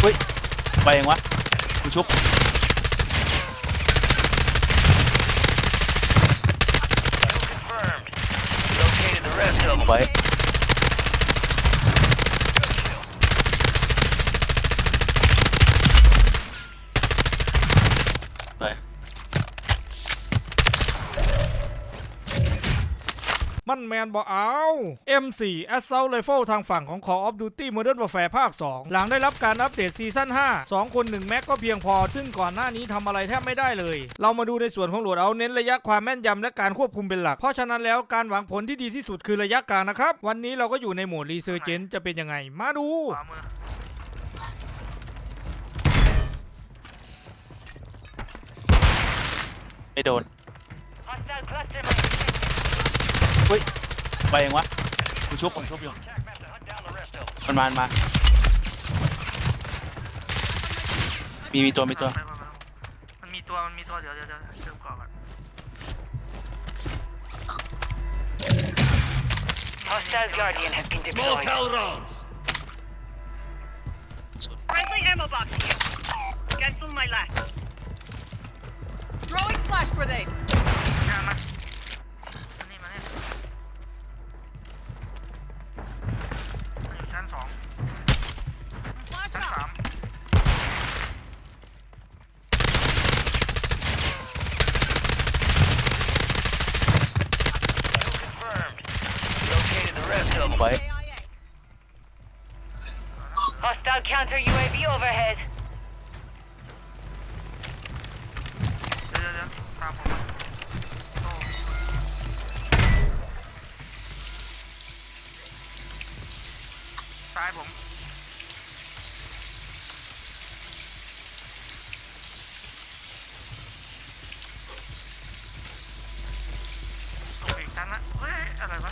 เฮ้ยไปยังวะกูชุกไปไป มันแมนบอกเอา M4 Assault Rifle ทางฝั่งของ Call of Duty Modern Warfare ภาค 2 หลังได้รับการอัปเดตซีซั่น5 2 คน 1 แม็กก็เพียงพอ ซึ่งก่อนหน้านี้ทำอะไรแทบไม่ได้เลย เรามาดูในส่วนของโหลดเอาเน้นระยะความแม่นยำและการควบคุมเป็นหลัก เพราะฉะนั้นแล้วการหวังผลที่ดีที่สุดคือระยะกลางนะครับ วันนี้เราก็อยู่ในโหมด Resurgent จะเป็นยังไง มาดูขวามือไม่โดน Hostile cluster เฮ้ยไปเองวะกูชุบผมชุบอยู่มันมามันมา มีมีตัวมีตัว มันมีตัว มันมีตัว เดี๋ยวเดี๋ยวเดี๋ยวเติมก่อนก่อน Hostile guardian has been Small deployed. Calrons! Friendly ammo box here. Cancel my last. Throwing flash grenade. งา the rest of them. ไป Hostile counter UAV overhead. เดี๋ยวเดี๋ยวเดี๋ยวตามผมมาโอ้ซ้ายผม ตกอีกชั้นละเฮ้ย อะไรวะ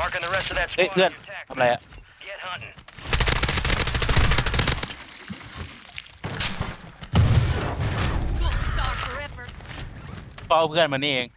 Marking the rest of that เฮ้ย squad เพื่อน on your attack ทำอะไร map. อะ Get hunting. Gold star forever. ก็เอาเพื่อนมานี่เอง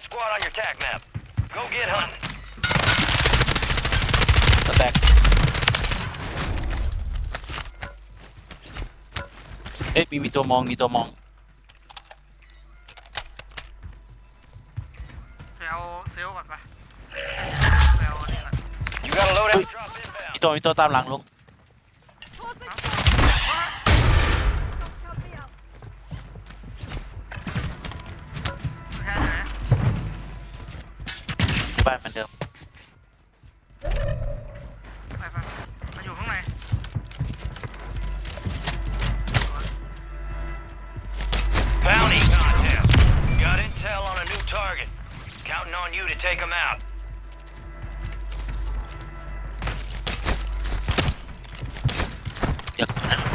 that squad on your attack map. Go get hunting. สแต็กเอ๊ะมีมีตัวมองมีตัวมอง Phải ao xíuก่อนไปไปเอานี่ก่อน You got a loadout Ui. drop inbound. มีตัวมีตัวตามหลังลุง บ้านเหมือนเดิม ไปไปมันอยู่ข้างใน Bounty contest. Got intel on a new target. Counting on you to take them out. เดี๋ยว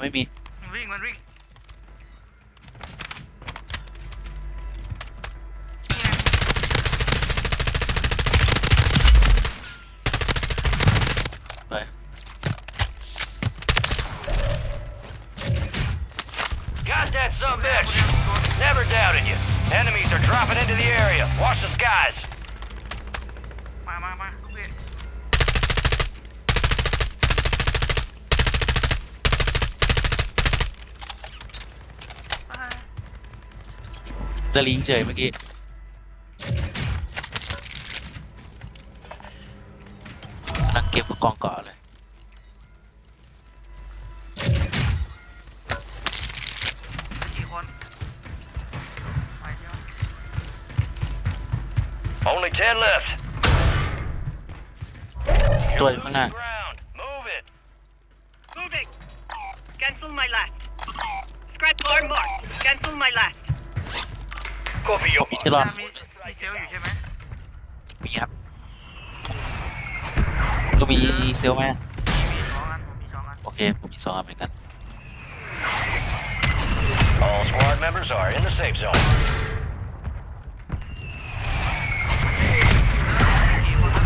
ไม่มี มันวิ่งมันวิ่งนี่ไง ไป Got that some bitch. Never doubted you. Enemies are dropping into the area. Watch the skies. จะลิงเฉยเมื่อกี้กำลังเก็บกองเกาะเลย กี่คนไปเที่ยว Only 10 left. ตัวอยู่ข้างหน้า Ground. Move it. Moving. Cancel my last. Scratch bar mark. Cancel my last. Copy your มีที่รอดมีมีเซลลอยู่ใช่ไหมมีครับก็มีเซลลไหมมีสองอันผมมีสองอันโอเคผมมีสองอันเหมือนกัน All squad members are in the safe zone. กี่คนนะ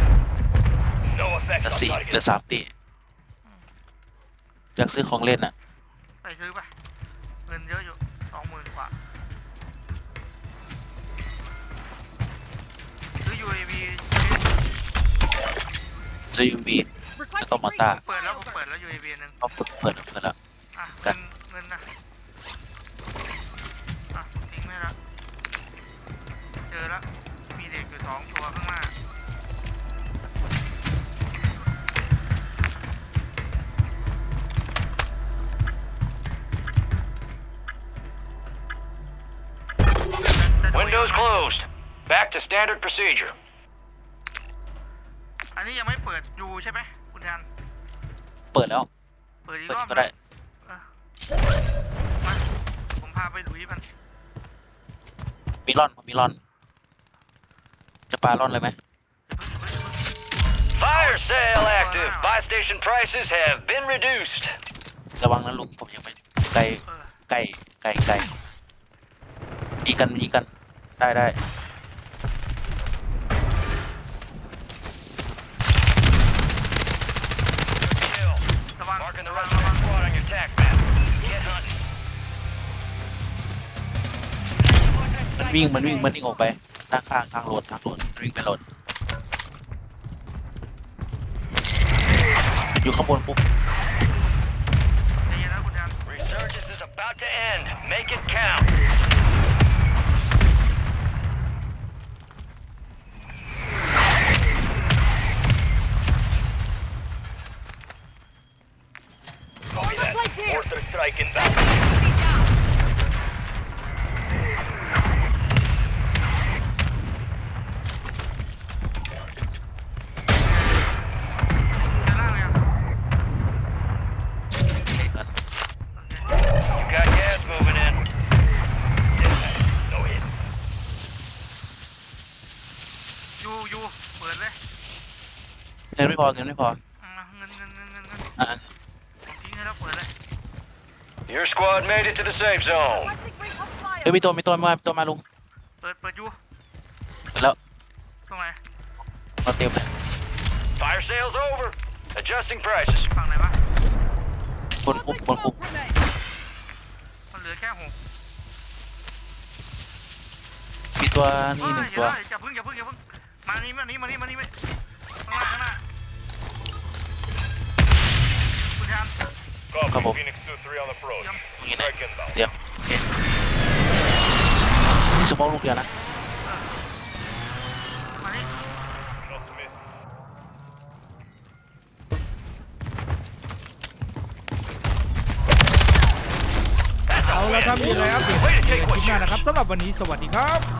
No effect เหลือ on สี่เหลื target. อสามตีอยากซื้อของเล่นอะ ไปซื้อไปเงินเยอะอยู่ จะยูบีแล้วก็มอต้าเปิดแล้วผมเปิดแล้ว UAV หนึ่งเขาเปิดเปิดแล้วเปิดแล้ว อะกัเงิน นเงินนะอะทิ้งไม่ละเจอแล้วมีเด็กอยู่สองตัวข้างหน้า Windows closed. Back to standard procedure. อันนี้ยังไม่เปิดยูใช่ไหมคุณยันเปิดแล้ว เปิดอีกเปิดรอบก็ได้ เออมาผมพาไปดุยมันมีร่อนผมมีร่อน จะปาร่อนเลยไหม Fire sale active. Buy station prices have been reduced. ระวังนะลุงผมยังไม่ไกลเออไกลไกลไกลยิงกันยิงกัน ได้ได้ วิ่งมันวิ่งมันวิ่งออกไปทางข้างทางรถทางรถวิ่งไปรถอยู่ข้างบนปุ๊บใจเย็นนะคุณยัน Resurgence is about to end. Make it count. งินไม่พอเงินไม่พออะเงินเงินเงินเงินเงินอะ ทิ้งให้แล้วเปิดเลย Your squad made it to the safe zone. เอ้ยมีตัวมีตัวมามีตัวมาลุงเปิดเปิดยูเปิดแล้วตรงไหนมาเต็มเลย Fire sale's over. Adjusting prices. ฝั่งไหนวะบนปุ๊บบนปุ๊บมันเหลือแค่หกมีตัวเฮ้นี่ยหนึ่งเดี๋ตัยววอย่าพึ่งอย่าพึ่งอย่าพึ่งมานี่มานี่มานี่มานี่มาข้างหน้าข้างหน้า ยังตรงนี้นะ Strike inbound. เดี๋ยวโอเคมีสมองลูกเดียวนะมานี่ Not miss. เอาละครับมีอะไรอัปเดตในคลิปหน้านะครับสำหรับวันนี้สวัสดีครับ